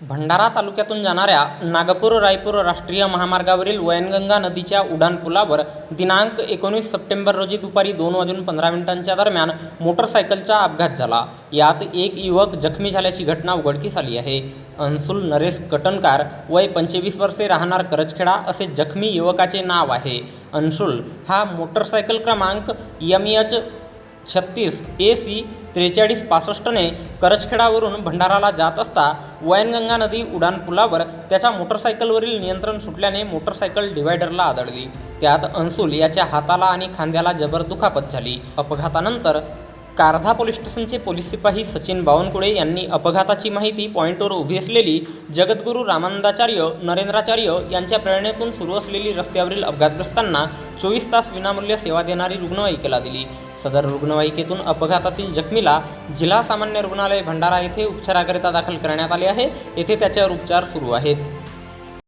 भंडारा तालुक्यातून जाणाऱ्या नागपूर रायपूर राष्ट्रीय महामार्गावरील वैनगंगा नदीच्या उड्डाणपुलावर दिनांक एकोणीस सप्टेंबर रोजी दुपारी दोन वाजून पंधरा मिनिटांच्या दरम्यान मोटरसायकलचा अपघात झाला. यात एक युवक जखमी झाल्याची घटना उघडकीस आली आहे. अन्सुल नरेश कटणकार वय पंचवीस वर्षे राहणार करजखेडा असे जखमी युवकाचे नाव आहे. अन्शुल हा मोटरसायकल क्रमांक यम एच छत्तीस ए सी त्रेचाळीस पासष्टने करजखेडावरून भंडाराला जात असता वैनगंगा नदी उड्डाणपुलावर त्याच्या मोटरसायकलवरील नियंत्रण सुटल्याने मोटरसायकल डिव्हायडरला आदळली. त्यात अंसुल याच्या हाताला आणि खांद्याला जबर दुखापत झाली. अपघातानंतर कारधा पोलीस स्टेशनचे पोलीस शिपाही सचिन बावनकुळे यांनी अपघाताची माहिती पॉईंटवर उभी असलेली जगद्गुरू रामानंदाचार्य नरेंद्राचार्य यांच्या प्रेरणेतून सुरू असलेली रस्त्यावरील अपघातग्रस्तांना चोवीस तास विनामूल्य सेवा देणारी रुग्णवाहिकेला दिली. सदर रुग्णवाहिकेतून अपघातातील जखमीला जिल्हा सामान्य रुग्णालय भंडारा येथे उपचाराकरिता दाखल करण्यात आले आहे. येथे त्याच्यावर उपचार सुरू आहेत.